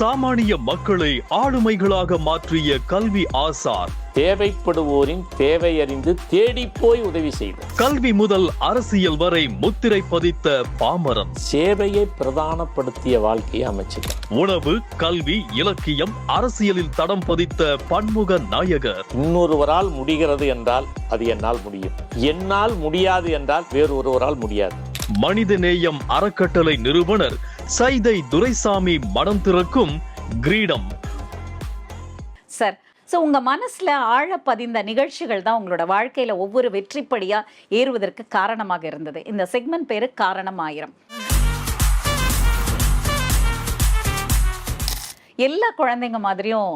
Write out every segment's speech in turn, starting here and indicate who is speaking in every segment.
Speaker 1: சாமானிய மக்களை ஆளுமைகளாக மாற்றிய கல்வி ஆசான்
Speaker 2: தேவைப்படுவோரின் தேவை அறிந்து தேடி போய் உதவி செய்தல்
Speaker 1: கல்வி முதல் அரசியல் வரை முத்திரை பதித்த பாமரன்.
Speaker 2: சேவையை பிரதானப்படுத்திய வாழ்க்கையை அமைச்சுக்க
Speaker 1: உணவு கல்வி இலக்கியம் அரசியலில் தடம் பதித்த பன்முக நாயகர்.
Speaker 2: இன்னொருவரால் முடிகிறது என்றால் அது என்னால் முடியும். என்னால் முடியாது என்றால் வேறு ஒருவரால் முடியாது.
Speaker 1: மனிதநேயம் அறக்கட்டளை நிறுவனர் சைதை துரைசாமி மனம் திறக்கும் கிரீடம்.
Speaker 3: சார் ஸோ உங்கள் மனசில் ஆழ பதிந்த நிகழ்ச்சிகள் தான் உங்களோட வாழ்க்கையில் ஒவ்வொரு வெற்றிப்படியாக ஏறுவதற்கு காரணமாக இருந்தது. இந்த செக்மெண்ட் பேர் காரணம் ஆயிரம். எல்லா குழந்தைங்க மாதிரியும்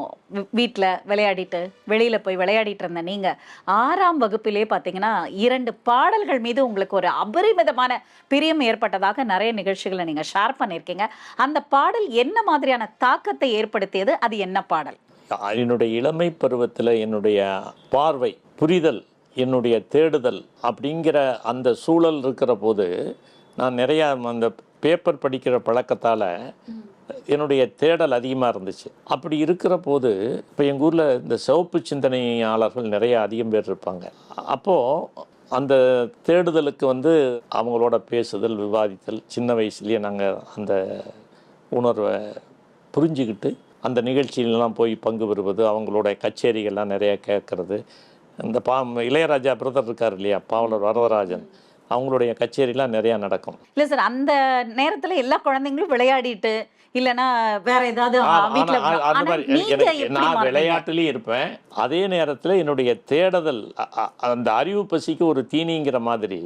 Speaker 3: வீட்டில் விளையாடிட்டு வெளியில் போய் விளையாடிட்டு இருந்த நீங்கள் ஆறாம் வகுப்பிலே பார்த்தீங்கன்னா இரண்டு பாடல்கள் மீது உங்களுக்கு ஒரு அபரிமிதமான பிரியம் ஏற்பட்டதாக நிறைய நிகழ்ச்சிகளை நீங்கள் ஷேர் பண்ணியிருக்கீங்க. அந்த பாடல் என்ன மாதிரியான தாக்கத்தை ஏற்படுத்தியது? அது என்ன பாடல்?
Speaker 2: என்னுடைய இளமை பருவத்தில் என்னுடைய பார்வை புரிதல் என்னுடைய தேடுதல் அப்படிங்கிற அந்த சூழல் இருக்கிற போது நான் நிறையா அந்த பேப்பர் படிக்கிற பழக்கத்தால் என்னுடைய தேடல் அதிகமாக இருந்துச்சு. அப்படி இருக்கிற போது இப்போ எங்கள் ஊரில் இந்த சிவப்பு சிந்தனையாளர்கள் நிறைய அதிகம் பேர் இருப்பாங்க. அப்போது அந்த தேடுதலுக்கு வந்து அவங்களோட பேசுதல் விவாதித்தல் சின்ன வயசுலேயே நாங்கள் அந்த உணர்வை புரிஞ்சுக்கிட்டு அந்த நிகழ்ச்சியிலலாம் போய் பங்கு பெறுவது அவங்களோட கச்சேரிகள்லாம் நிறையா கேட்குறது இந்த பா இளையராஜா பிரதர் இருக்கார் இல்லையா பாவலர் வரதராஜன் அவங்களுடைய கச்சேரிலாம் நிறையா நடக்கும்.
Speaker 3: இல்லை சார் அந்த நேரத்தில் எல்லா குழந்தைங்களும் விளையாடிட்டு இல்லனா வேற ஏதாவது எப்படி
Speaker 2: நான்? விளையாட்டுலயும் இருப்பேன். அதே நேரத்தில் என்னுடைய தேடுதல் அந்த அறிவு பசிக்கு ஒரு தீனிங்கிற மாதிரி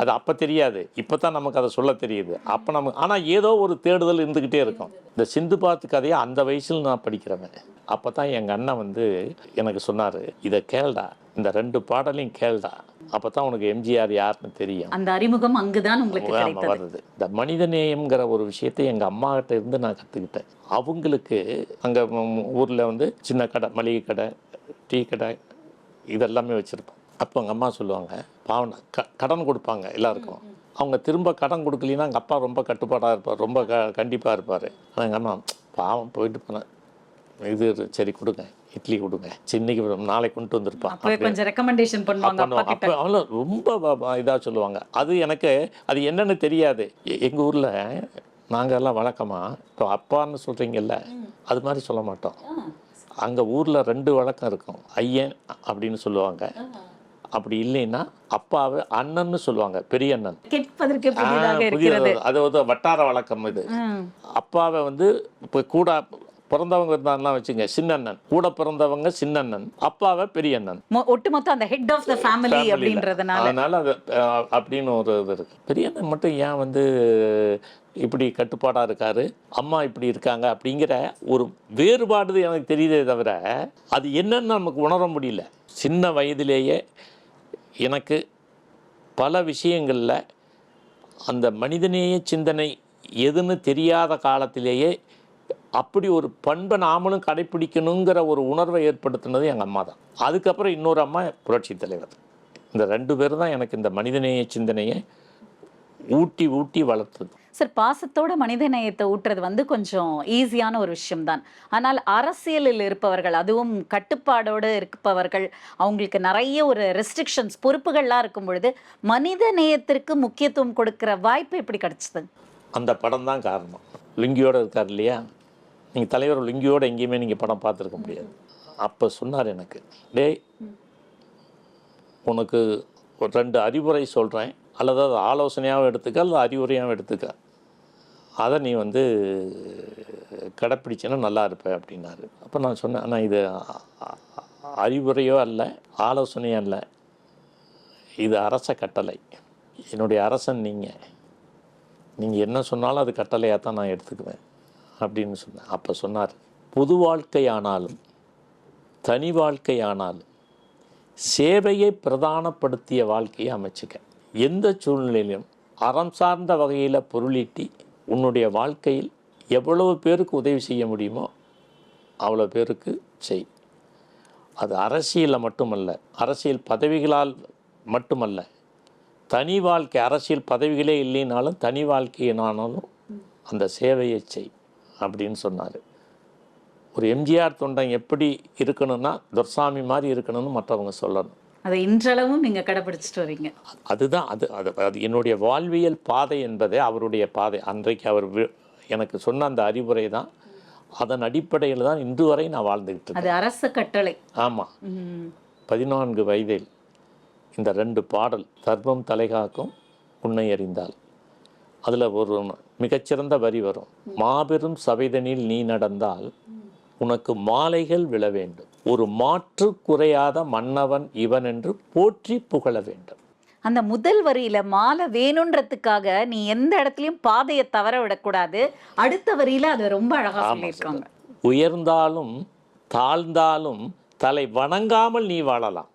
Speaker 2: அது அப்போ தெரியாது. இப்போ தான் நமக்கு அதை சொல்ல தெரியுது. அப்போ நமக்கு ஆனால் ஏதோ ஒரு தேடுதல் இருந்துக்கிட்டே இருக்கும். இந்த சிந்து பாத்து கதையை அந்த வயசில் நான் படிக்கிறவன். அப்போ தான் எங்கள் அண்ணன் வந்து எனக்கு சொன்னார் இதை கேள்டா இந்த ரெண்டு பாடலையும் கேள்டா. அப்போ தான் உனக்கு எம்ஜிஆர் யாருன்னு தெரியும்.
Speaker 3: அந்த அறிமுகம் அங்குதான் உங்களுக்கு
Speaker 2: ஆமா,
Speaker 3: கிடைத்தது.
Speaker 2: வருது. இந்த மனிதநேயம்ங்கிற ஒரு விஷயத்தை எங்கள் அம்மா கிட்ட இருந்து நான் கற்றுக்கிட்டேன் அவங்களுக்கு அங்கே ஊரில் வந்து சின்ன கடை மளிகை கடை டீ கடை இதெல்லாமே வச்சுருப்போம். அப்போ எங்கள் அம்மா சொல்லுவாங்க பாவம் க கடன் கொடுப்பாங்க எல்லாருக்கும். அவங்க திரும்ப கடன் கொடுக்கலின்னா எங்கள் அப்பா ரொம்ப கட்டுப்பாடாக இருப்பார் ரொம்ப க கண்டிப்பாக இருப்பார். ஆனால் எங்கள் அம்மா பாவம் போயிட்டு போனேன் இது சரி கொடுங்க. இட்லி கொடுங்க. சின்னைக்கு நாளைக்கு கொண்டு வந்திருப்பான்
Speaker 3: கொஞ்சம் ரெக்கமெண்டேஷன் பண்ணுவாங்க
Speaker 2: அவங்கள ரொம்ப இதாக சொல்லுவாங்க. அது எனக்கு அது என்னன்னு தெரியாது. எ- எங்க ஊர்ல நாங்க எல்லாம் வழக்கமா இப்போ அப்பான்னு சொல்றீங்கல்ல அது மாதிரி சொல்ல மாட்டோம். அங்க ஊர்ல ரெண்டு வழக்கம் இருக்கும். ஐயன் அப்படின்னு சொல்லுவாங்க. அப்படி இல்லைன்னா அப்பாவை அண்ணன்னு சொல்லுவாங்க பெரிய அண்ணன். புதிய அது வந்து வட்டார வழக்கம் இது. அப்பாவை வந்து இப்போ கூட பிறந்தவங்க இருந்தாங்கன்னா வச்சுங்க சின்னண்ணன். கூட பிறந்தவங்க சின்னண்ணன். அப்பாவை பெரிய அண்ணன்
Speaker 3: மொ- ஒட்டுமொத்தம் அந்த ஹெட் ஆஃப் த ஃபேமிலி. அப்படின்றதுனால.
Speaker 2: அதனால அது அப்படின்னு ஒரு இது இருக்கு. பெரியண்ணன் மட்டும் ஏன் வந்து இப்படி கட்டுப்பாடா இருக்காரு? அம்மா இப்படி இருக்காங்க அப்படிங்கிற ஒரு வேறுபாடு எனக்கு தெரியுதே தவிர அது என்னன்னு நமக்கு உணர முடியல. சின்ன வயதிலேயே எனக்கு பல விஷயங்களில் அந்த மனிதநேய சிந்தனை எதுன்னு தெரியாத காலத்திலேயே அப்படி ஒரு பண்பை நாமளும் கடைப்பிடிக்கணுங்கிற ஒரு உணர்வை ஏற்படுத்தினது எங்கள் அம்மா தான். அதுக்கப்புறம் இன்னொரு அம்மா புரட்சி தலைவர். இந்த ரெண்டு பேரும் தான் எனக்கு இந்த மனிதநேய சிந்தனையை ஊட்டி ஊட்டி வளர்த்தது.
Speaker 3: சார் பாசத்தோட மனித நேயத்தை ஊட்டுறது வந்து கொஞ்சம் ஈஸியான ஒரு விஷயம்தான். ஆனால் அரசியலில் இருப்பவர்கள் அதுவும் கட்டுப்பாடோடு இருப்பவர்கள் அவங்களுக்கு நிறைய ஒரு ரெஸ்ட்ரிக்ஷன்ஸ் பொறுப்புகள்லாம் இருக்கும் பொழுது மனித நேயத்திற்கு முக்கியத்துவம் கொடுக்கிற வாய்ப்பு எப்படி கிடைச்சது?
Speaker 2: அந்த படம் தான் காரணம். லுங்கியோட இருக்கார் இல்லையா? நீங்கள் தலைவர் லிங்கியோடு எங்கேயுமே நீங்கள் படம் பார்த்துருக்க முடியாது. அப்போ சொன்னார் எனக்கு டேய் உனக்கு ஒரு ரெண்டு அறிவுரை சொல்கிறேன் அல்லது அது ஆலோசனையாகவும் எடுத்துக்க அல்லது அறிவுரையாகவும் எடுத்துக்க. அதை நீ வந்து கடைப்பிடிச்சேன்னா நல்லா இருப்ப அப்படின்னாரு. அப்போ நான் சொன்னேன் ஆனால் இது அறிவுரையோ அல்ல ஆலோசனையோ அல்ல. இது அரச கட்டளை. என்னுடைய அரசன் நீங்கள் நீங்கள் என்ன சொன்னாலும் அது கட்டளையாக தான் நான் எடுத்துக்குவேன். அப்படின்னு சொன்னேன் அப்போ சொன்னார் பொது வாழ்க்கையானாலும் தனி வாழ்க்கையானாலும் சேவையை பிரதானப்படுத்திய வாழ்க்கையை அமைச்சுக்க. எந்த சூழ்நிலையிலும் அறம் சார்ந்த வகையில் பொருளீட்டி உன்னுடைய வாழ்க்கையில் எவ்வளவு பேருக்கு உதவி செய்ய முடியுமோ அவ்வளோ பேருக்கு செய். அது அரசியலில் மட்டுமல்ல அரசியல் பதவிகளால் மட்டுமல்ல. தனி வாழ்க்கை அரசியல் பதவிகளே இல்லைனாலும் தனி வாழ்க்கையினாலும் அந்த சேவையை செய். அப்படின்னு சொன்னார். ஒரு எம்ஜிஆர் தொண்டன் எப்படி இருக்கணும்னா துர்சாமி மாதிரி இருக்கணும்னு மற்றவங்க சொல்லணும்.
Speaker 3: அதை இன்றளவும் நீங்க கடைபிடிச்சிட்டு வரீங்க.
Speaker 2: அதுதான் அது அது அது என்னுடைய வாழ்வியல் பாதை என்பதே அவருடைய பாதை. அன்றைக்கு அவர் எனக்கு சொன்ன அந்த அறிவுரை தான். அதன் அடிப்படையில் தான் இன்று வரை நான் வாழ்ந்துக்கிட்டு இருக்கேன்.
Speaker 3: அது அரச கட்டளை.
Speaker 2: ஆமாம். பதினான்கு வயதில் இந்த ரெண்டு பாடல் தர்மம் தலைகாக்கும் உன்னை அறிந்தால். அதில் ஒரு மிகச்சிறந்த வரி வரும். மாபெரும் சபைதனில் நீ நடந்தால் உனக்கு மாலைகள் விழ வேண்டும். ஒரு மாற்று குறையாத மன்னவன் இவன் என்று போற்றி புகழ வேண்டும்.
Speaker 3: அந்த முதல் வரியில மாலை வேணுன்றதுக்காக நீ எந்த இடத்துலயும் பாதையை தவற விடக்கூடாது. அடுத்த வரியில அது ரொம்ப அழகா சொல்லியிருக்காங்க.
Speaker 2: உயர்ந்தாலும் தாழ்ந்தாலும் தலை வணங்காமல் நீ வாழலாம்.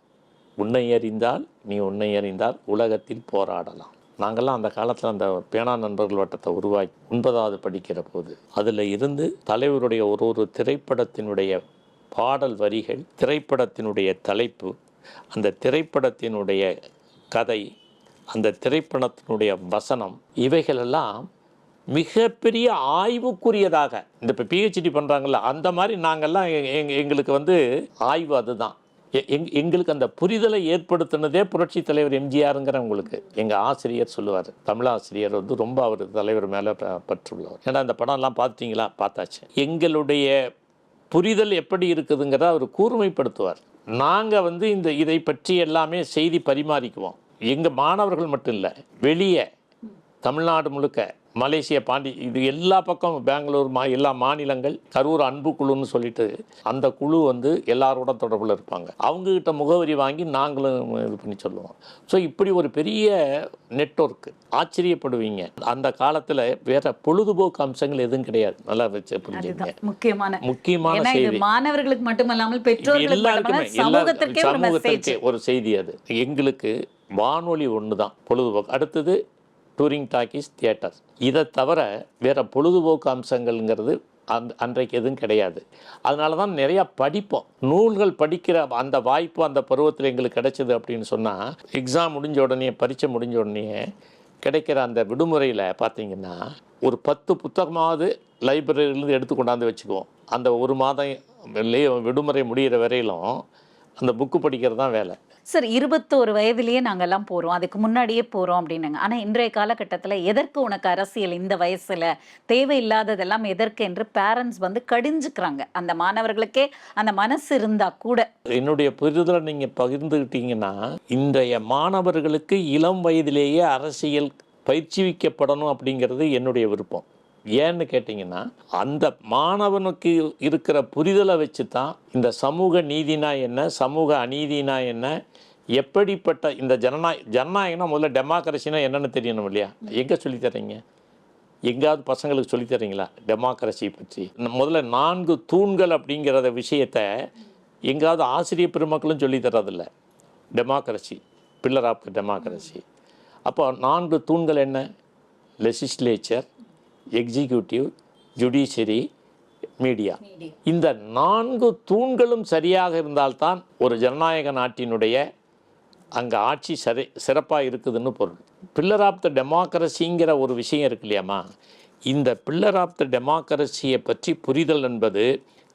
Speaker 2: உன்னை அறிந்தால் நீ உன்னை அறிந்தால் உலகத்தில் போராடலாம். நாங்கள்லாம் அந்த காலத்தில் அந்த பேனா நண்பர்கள் வட்டத்தை உருவாக்கி ஒன்பதாவது படிக்கிற போது அதில் இருந்து தலைவருடைய ஒரு ஒரு திரைப்படத்தினுடைய பாடல் வரிகள் திரைப்படத்தினுடைய தலைப்பு அந்த திரைப்படத்தினுடைய கதை அந்த திரைப்படத்தினுடைய வசனம் இவைகளெல்லாம் மிகப்பெரிய ஆய்வுக்குரியதாக இந்த இப்போ பிஹெச்டி பண்ணுறாங்கல்ல அந்த மாதிரி நாங்கள்லாம் எ- எங்களுக்கு வந்து ஆய்வு அதுதான். எங் எங்களுக்கு அந்த புரிதலை ஏற்படுத்தினதே புரட்சி தலைவர் எம்ஜிஆருங்கிறவங்களுக்கு எங்கள் ஆசிரியர் சொல்லுவார். தமிழாசிரியர் வந்து ரொம்ப அவர் தலைவர் மேலே பற்றுள்ளவர். ஏன்னா அந்த படம்லாம் பார்த்துட்டிங்களா பார்த்தாச்சு எங்களுடைய புரிதல் எப்படி இருக்குதுங்கிறத அவர் கூர்மைப்படுத்துவார். நாங்கள் வந்து இந்த இதை பற்றி எல்லாமே செய்தி பரிமாறிக்குவோம். எங்கள் மாணவர்கள் மட்டும் இல்லை வெளியே தமிழ்நாடு முழுக்க மலேசியா பாண்டி இது எல்லா பக்கம் பெங்களூர் மா எல்லா மாநிலங்கள் கரூர் அன்பு குழுன்னு சொல்லிட்டு அந்த குழு வந்து எல்லாரோட தொடர்பில் இருப்பாங்க. அவங்கக்கிட்ட முகவரி வாங்கி நாங்களும் இது பண்ணி சொல்லுவோம். ஸோ இப்படி ஒரு பெரிய நெட்வொர்க் ஆச்சரியப்படுவீங்க. அந்த காலத்தில் வேற பொழுதுபோக்கு அம்சங்கள் எதுவும் கிடையாது. நல்லா வச்சு புரிஞ்சுங்க
Speaker 3: முக்கியமான
Speaker 2: முக்கியமான செய்தி.
Speaker 3: மாணவர்களுக்கு மட்டுமல்லாமல் பெற்றோர்களுக்கு
Speaker 2: எல்லாருக்குமே
Speaker 3: சமூகத்திற்கே ஒரு
Speaker 2: செய்தி அது. எங்களுக்கு வானொலி ஒன்று தான் பொழுதுபோக்கு. அடுத்தது டூரிங் டாக்கீஸ் தியேட்டர் இதை தவிர வேறு பொழுதுபோக்கு அம்சங்கள்ங்கிறது அந் அன்றைக்கு எதுவும் கிடையாது. அதனால தான் நிறையா படிப்போம். நூல்கள் படிக்கிற அந்த வாய்ப்பு அந்த பருவத்தில் எங்களுக்கு கிடைச்சது அப்படின்னு சொன்னால் எக்ஸாம் முடிஞ்ச உடனே பரீட்சை முடிஞ்ச உடனே கிடைக்கிற அந்த விடுமுறையில் பார்த்தீங்கன்னா ஒரு பத்து புத்தகமாவது லைப்ரரியிலேருந்து எடுத்து கொண்டாந்து வச்சுக்குவோம். அந்த ஒரு மாதம் லே விடுமுறை முடிகிற வரையிலும் அந்த புக்கு படிக்கிறது தான் வேலை.
Speaker 3: சார் இருபத்தோரு வயதிலேயே நாங்கெல்லாம் போறோம். அதுக்கு முன்னாடியே போறோம் அப்படின்னாங்க. ஆனா இன்றைய காலகட்டத்துல எதற்கு உனக்கு அரசியல் இந்த வயசுல? தேவையில்லாததெல்லாம் எதற்கு என்று பேரண்ட்ஸ் வந்து கடிஞ்சுக்கிறாங்க. அந்த மாணவர்களுக்கே அந்த மனசு இருந்தா கூட.
Speaker 2: என்னுடைய புரிதலை நீங்கள் பகிர்ந்துக்கிட்டீங்கன்னா இன்றைய மாணவர்களுக்கு இளம் வயதிலேயே அரசியல் பயிற்சிவிக்கப்படணும் அப்படிங்கிறது என்னுடைய விருப்பம். ஏன்னு கேட்டிங்கன்னா அந்த மாணவனுக்கு இருக்கிற புரிதலை வச்சு தான் இந்த சமூக நீதினா என்ன சமூக அநீதினா என்ன எப்படிப்பட்ட இந்த ஜனநாயக ஜனநாயகம்னா முதல்ல டெமோக்ரஸினா என்னென்னு தெரியணும் இல்லையா? எங்கே சொல்லித் தர்றீங்க எங்கேயாவது பசங்களுக்கு சொல்லித்தரீங்களா டெமோக்ரஸி பற்றி. முதல்ல நான்கு தூண்கள் அப்படிங்கிறத விஷயத்த எங்கேயாவது ஆசிரியர் பெருமக்களும் சொல்லித்தரதில்ல டெமோக்ரஸி பில்லர் ஆஃப் டெமோக்ரஸி. அப்போ நான்கு தூண்கள் என்ன? லெஜிஸ்லேச்சர் எக்ஸிக்யூட்டிவ் ஜுடிஷியரி மீடியா இந்த நான்கு தூண்களும் சரியாக இருந்தால்தான் ஒரு ஜனநாயக நாட்டினுடைய அங்கே ஆட்சி சரி சிறப்பாக இருக்குதுன்னு பொருள். பில்லர் ஆஃப் த டெமோக்ரஸிங்கிற ஒரு விஷயம் இருக்கு இல்லையாம்மா? இந்த பில்லர் ஆஃப் த டெமோக்ரஸியை பற்றி புரிதல் என்பது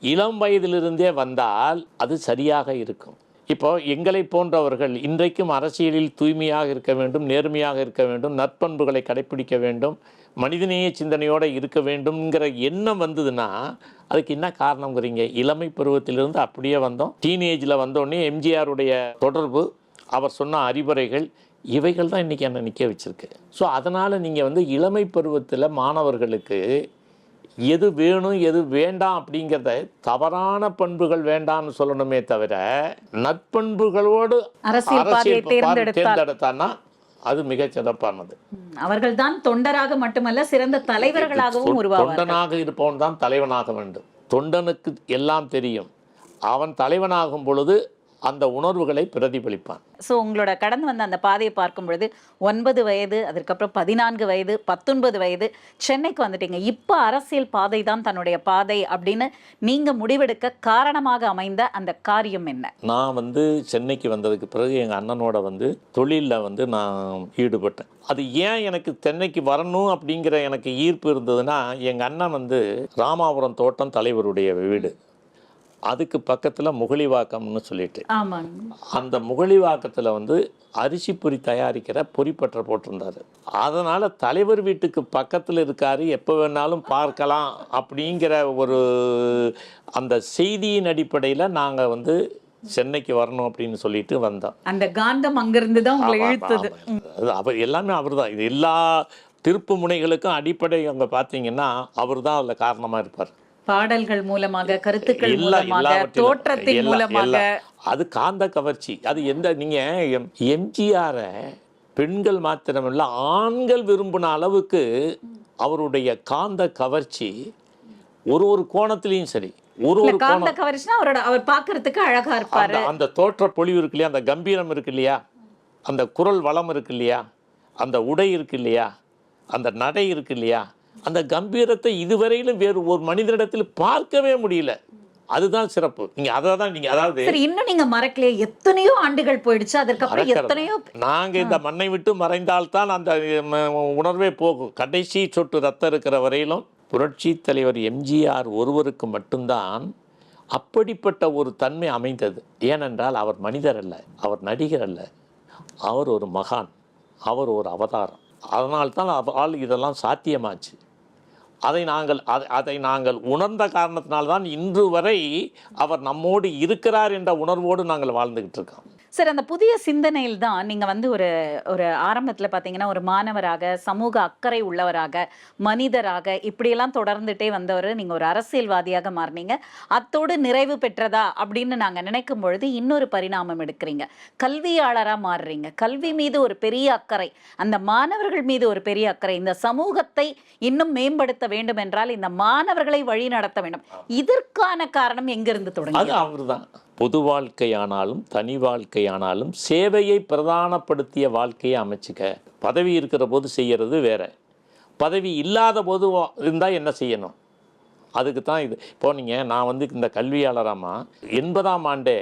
Speaker 2: இளம் வயதிலிருந்தே வந்தால் அது சரியாக இருக்கும். இப்போ எங்களை போன்றவர்கள் இன்றைக்கும் அரசியலில் தூய்மையாக இருக்க வேண்டும் நேர்மையாக இருக்க வேண்டும் நற்பண்புகளை கடைப்பிடிக்க வேண்டும் மனிதநேய சிந்தனையோடு இருக்க வேண்டும்ங்கிற எண்ணம் வந்ததுன்னா அதுக்கு என்ன காரணங்கிறீங்க இளமை பருவத்திலிருந்து அப்படியே வந்தோம். டீனேஜில் வந்தோடனே எம்ஜிஆருடைய தொடர்பு அவர் சொன்ன அறிவுரைகள் இவைகள் தான் இன்றைக்கி என்னை நிற்க வச்சிருக்கு. ஸோ அதனால் நீங்கள் வந்து இளமை பருவத்தில் மாணவர்களுக்கு எது வேணும் எது வேண்டாம் அப்படிங்கிறத தவறான பண்புகள் வேண்டாம்னு சொல்லணுமே தவிர நற்பண்புகளோடு
Speaker 3: அரசியல்
Speaker 2: தேர்ந்தெடுத்தான்னா அது மிகச் சிறப்பானது.
Speaker 3: அவர்கள் தான் தொண்டராக மட்டுமல்ல சிறந்த தலைவர்களாகவும்
Speaker 2: தொண்டனாக இருப்பவன் தான் தலைவனாக வேண்டும். தொண்டனுக்கு எல்லாம் தெரியும். அவன் தலைவனாகும் பொழுது அந்த உணர்வுகளை பிரதிபலிப்பான்.
Speaker 3: ஸோ உங்களோட கடந்து வந்த அந்த பாதையை பார்க்கும் பொழுது ஒன்பது வயது அதற்கப்புறம் பதினான்கு வயது பத்தொன்பது வயது சென்னைக்கு வந்துட்டீங்க. இப்போ அரசியல் பாதை தான் தன்னுடைய பாதை அப்படின்னு நீங்க முடிவெடுக்க காரணமாக அமைந்த அந்த காரியம் என்ன?
Speaker 2: நான் வந்து சென்னைக்கு வந்ததுக்கு பிறகு எங்கள் அண்ணனோட வந்து தொழிலில் வந்து நான் ஈடுபட்டேன். அது ஏன் எனக்கு சென்னைக்கு வரணும் அப்படிங்கிற எனக்கு ஈர்ப்பு இருந்ததுன்னா எங்கள் அண்ணன் வந்து ராமாபுரம் தோட்டம் தலைவருடைய வீடு. அதுக்கு பக்கத்தில் முகலிவாக்கம்னு சொல்லிட்டு. அந்த முகலிவாக்கத்தில் வந்து அரிசி பொரி தயாரிக்கிற பொரிப்பற்ற போட்டிருந்தாரு. அதனால் தலைவர் வீட்டுக்கு பக்கத்தில் இருக்காரு எப்போ வேணாலும் பார்க்கலாம் அப்படிங்கிற ஒரு அந்த செய்தியின் அடிப்படையில் நாங்கள் வந்து சென்னைக்கு வரணும் அப்படின்னு சொல்லிட்டு வந்தோம்.
Speaker 3: அந்த காந்தம் அங்கிருந்து தான் உங்களை இழுத்தது.
Speaker 2: அவர் எல்லாமே அவர் தான் இது எல்லா திருப்பு முனைகளுக்கும் அடிப்படை அங்கே பார்த்தீங்கன்னா அவர் தான் அதில் காரணமாக இருப்பார்.
Speaker 3: பாடல்கள் மூலமாக கருத்துக்கள் மூலமாக தோற்றத்தின் மூலமாக.
Speaker 2: அது காந்த கவர்ச்சி. அது எந்த நீங்க எம் எம்ஜிஆரை பெண்கள் மாத்திரமல்ல ஆண்கள் விரும்பின அளவுக்கு அவருடைய காந்த கவர்ச்சி ஒரு ஒரு கோணத்திலையும் சரி. ஒரு ஒரு
Speaker 3: காந்த கவரிச்சுனா அவரோட அவர் பார்க்கிறதுக்கு அழகா இருப்பாரு.
Speaker 2: அந்த தோற்ற பொலிவு இருக்கு இல்லையா? அந்த கம்பீரம் இருக்கு இல்லையா? அந்த குரல் வளம் இருக்கு இல்லையா? அந்த உடை இருக்கு இல்லையா? அந்த நடை இருக்கு இல்லையா? அந்த கம்பீரத்தை இதுவரையிலும் வேறு ஒரு மனிதனிடத்தில் பார்க்கவே முடியல. அதுதான் சிறப்பு. நீங்க அதை தான் நீங்க அதாவது
Speaker 3: சரி இன்னும் நீங்க மறக்கலையே. எத்தனையோ ஆண்டுகள் போயிடுச்சு. அதற்கப்புறம். எத்தனையோ
Speaker 2: நாங்க இந்த மண்ணை விட்டு மறைந்தால்தான் அந்த உணர்வே போகும். கடைசி சொட்டு ரத்தம் இருக்கிற வரையிலும் புரட்சி தலைவர் எம்ஜிஆர் ஒருவருக்கு மட்டும்தான் அப்படிப்பட்ட ஒரு தன்மை அமைந்தது. ஏனென்றால் அவர் மனிதர் அல்ல அவர் நடிகர் அல்ல. அவர் ஒரு மகான் அவர் ஒரு அவதாரம். அதனால்தான் அவரால் இதெல்லாம் சாத்தியமாச்சு. அதை நாங்கள் அதை அதை நாங்கள் உணர்ந்த காரணத்தினால்தான் இன்று வரை அவர் நம்மோடு இருக்கிறார் என்ற உணர்வோடு நாங்கள் வாழ்ந்துகிட்டு இருக்கோம்.
Speaker 3: சரி அந்த புதிய சிந்தனையில் தான் நீங்க வந்து ஒரு ஒரு ஆரம்பத்துல பாத்தீங்கன்னா ஒரு மாணவராக சமூக அக்கறை உள்ளவராக மனிதராக இப்படியெல்லாம் தொடர்ந்துட்டே வந்தவர் நீங்க ஒரு அரசியல்வாதியாக மாறினீங்க. அத்தோடு நிறைவு பெற்றதா அப்படின்னு நாங்க நினைக்கும் பொழுது இன்னொரு பரிணாமம் எடுக்கிறீங்க. கல்வியாளரா மாறுறீங்க. கல்வி மீது ஒரு பெரிய அக்கறை அந்த மாணவர்கள் மீது ஒரு பெரிய அக்கறை இந்த சமூகத்தை இன்னும் மேம்படுத்த வேண்டும் என்றால் இந்த மாணவர்களை வழி நடத்த வேண்டும். இதற்கான காரணம் எங்கிருந்து தொடங்கி
Speaker 2: அவர்தான். பொது வாழ்க்கையானாலும் தனி வாழ்க்கையானாலும் சேவையை பிரதானப்படுத்திய வாழ்க்கையை அமைச்சுக்க. பதவி இருக்கிற போது செய்யறது வேற. பதவி இல்லாத போது இருந்தால் என்ன செய்யணும்? அதுக்கு தான் இது. இப்போ நீங்கள் நான் வந்து இந்த கல்வியாளராமா? எண்பதாம் ஆண்டே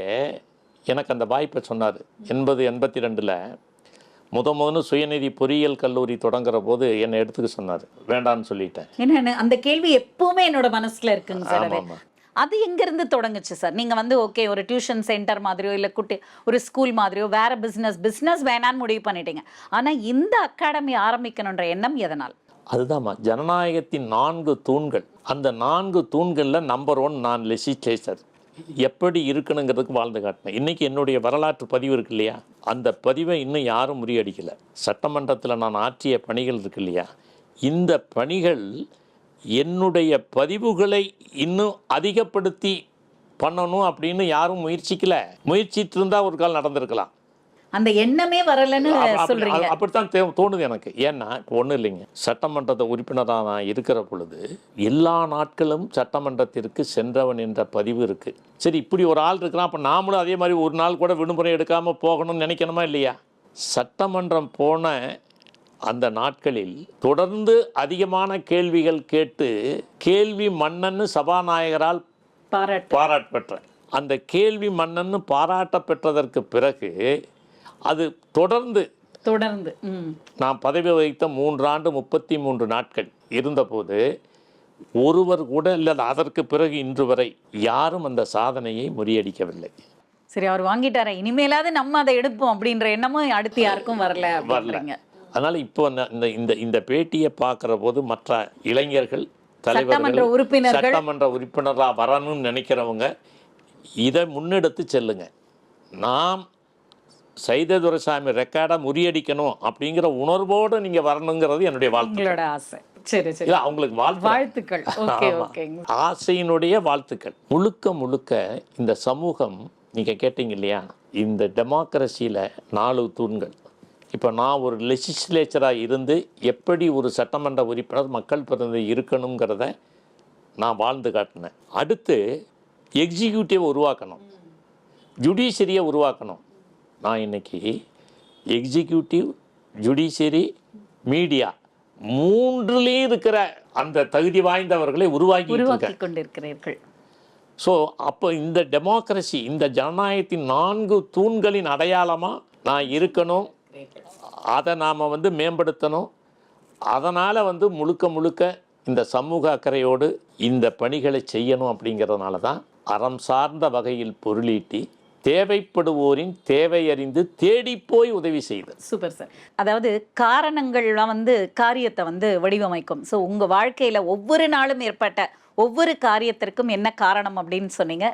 Speaker 2: எனக்கு அந்த வாய்ப்பை சொன்னார். எண்பது எண்பத்தி ரெண்டில் முத முதன்னு சுயநிதி பொறியியல் கல்லூரி தொடங்குற போது என்னை எடுத்துக்க சொன்னார். வேண்டான்னு சொல்லிட்டேன்.
Speaker 3: என்னன்னு அந்த கேள்வி எப்பவுமே என்னோட மனசுல இருக்குங்க சார் அது. எங்கேருந்து தொடங்குச்சு சார் நீங்கள் வந்து ஓகே ஒரு டியூஷன் சென்டர் மாதிரியோ இல்லை குட்டி ஒரு ஸ்கூல் மாதிரியோ வேறு பிஸ்னஸ் பிஸ்னஸ் வேணான்னு முடிவு பண்ணிட்டீங்க. ஆனால் இந்த அகாடமி ஆரம்பிக்கணுன்ற எண்ணம் எதனால்?
Speaker 2: அதுதாம்மா ஜனநாயகத்தின் நான்கு தூண்கள். அந்த நான்கு தூண்களில் நம்பர் ஒன் நான் லெசிஸ்லேச்சர் எப்படி இருக்கணுங்கிறதுக்கு வாழ்ந்து காட்டினேன். இன்றைக்கி என்னுடைய வரலாற்று பதிவு இருக்கு இல்லையா? அந்த பதிவை இன்னும் யாரும் முறியடிக்கலை. சட்டமன்றத்தில் நான் ஆற்றிய பணிகள் இருக்கு இல்லையா? இந்த பணிகள் என்னுடைய பதிவுகளை இன்னும் அதிகப்படுத்தி பண்ணணும் அப்படின்னு யாரும் முயற்சிக்கல. முயற்சிட்டு இருந்தால் ஒரு கால் நடந்திருக்கலாம்.
Speaker 3: அந்த எண்ணமே வரலன்னு சொல்றீங்க.
Speaker 2: அப்படித்தான் தோணுது எனக்கு. ஏன்னா இப்போ ஒன்றும் இல்லைங்க. சட்டமன்றத்தை உறுப்பினராக நான் இருக்கிற பொழுது எல்லா நாட்களும் சட்டமன்றத்திற்கு சென்றவன் என்ற பதிவு இருக்கு. சரி இப்படி ஒரு ஆள் இருக்கிறான் அப்போ நாமளும் அதே மாதிரி ஒரு நாள் கூட விடுமுறை எடுக்காமல் போகணும்னு நினைக்கணுமா இல்லையா? சட்டமன்றம் போன அந்த நாட்களில் தொடர்ந்து அதிகமான கேள்விகள் கேட்டு கேள்வி மன்னன்னு சபாநாயகரால்
Speaker 3: பாராட்டு.
Speaker 2: பெற்றேன் அந்த கேள்வி மன்னன்னு பாராட்ட பெற்றதற்கு பிறகு அது தொடர்ந்து
Speaker 3: தொடர்ந்து
Speaker 2: நான் பதவி வகித்த மூன்றாண்டு முப்பத்தி மூன்று நாட்கள் இருந்தபோது ஒருவர் கூட இல்லை அதற்கு பிறகு இன்று வரை யாரும் அந்த சாதனையை முறியடிக்கவில்லை.
Speaker 3: சரி அவர் வாங்கிட்டாரே இனிமேலாவது நம்ம அதை எடுப்போம் அப்படின்ற எண்ணமும் அடுத்து யாருக்கும் வரல. அப்படின்றீங்க.
Speaker 2: அதனால் இப்போ இந்த இந்த இந்த பேட்டியை பார்க்குற போது மற்ற இளைஞர்கள் தலைவர்கள்
Speaker 3: உறுப்பினர்கள்
Speaker 2: சட்டமன்ற உறுப்பினராக வரணும்னு நினைக்கிறவங்க இதை முன்னெடுத்து செல்லுங்க. நாம் சைத துரைசாமி ரெக்கார்டை முறியடிக்கணும் அப்படிங்கிற உணர்வோடு நீங்கள் வரணுங்கிறது என்னுடைய
Speaker 3: உங்களோட ஆசை. சரி சரி.
Speaker 2: இல்லை அவங்களுக்கு வாழ்த்து
Speaker 3: வாழ்த்துக்கள்.
Speaker 2: ஆசையினுடைய வாழ்த்துக்கள். முழுக்க முழுக்க இந்த சமூகம் நீங்கள் கேட்டீங்க இல்லையா? இந்த டெமோக்ரஸியில் நாலு தூண்கள். இப்போ நான் ஒரு லெஜிஸ்லேச்சராக இருந்து எப்படி ஒரு சட்டமன்ற உறுப்பினர் மக்கள் பிரதிநிதி இருக்கணுங்கிறத நான் வாழ்ந்து காட்டினேன். அடுத்து எக்ஸிக்யூட்டிவ் உருவாக்கணும். ஜுடிஷியரியை உருவாக்கணும். நான் இன்னைக்கு எக்ஸிக்யூட்டிவ் ஜுடிஷியரி மீடியா மூன்றுலேயும் இருக்கிற அந்த தகுதி வாய்ந்தவர்களை உருவாக்கி
Speaker 3: உருவாக்கி கொண்டிருக்கிறீர்கள்.
Speaker 2: ஸோ அப்போ இந்த டெமோக்ரஸி இந்த ஜனநாயகத்தின் நான்கு தூண்களின் அடையாளமாக நான் இருக்கணும்? அதை நாம் வந்து மேம்படுத்தணும். அதனால் வந்து முழுக்க முழுக்க இந்த சமூக அக்கறையோடு இந்த பணிகளை செய்யணும் அப்படிங்கிறதுனால தான் அறம் சார்ந்த வகையில் பொருளீட்டி தேவைப்படுவோரின் தேவை அறிந்து தேடிப்போய் உதவி செய்தல்
Speaker 3: சூப்பர் சார். அதாவது காரணங்கள்லாம் வந்து காரியத்தை வந்து வடிவமைக்கும். ஸோ உங்கள் வாழ்க்கையில் ஒவ்வொரு நாளும் ஏற்பட்ட ஒவ்வொரு காரியத்திற்கும் என்ன காரணம் அப்படின்னு சொன்னீங்க.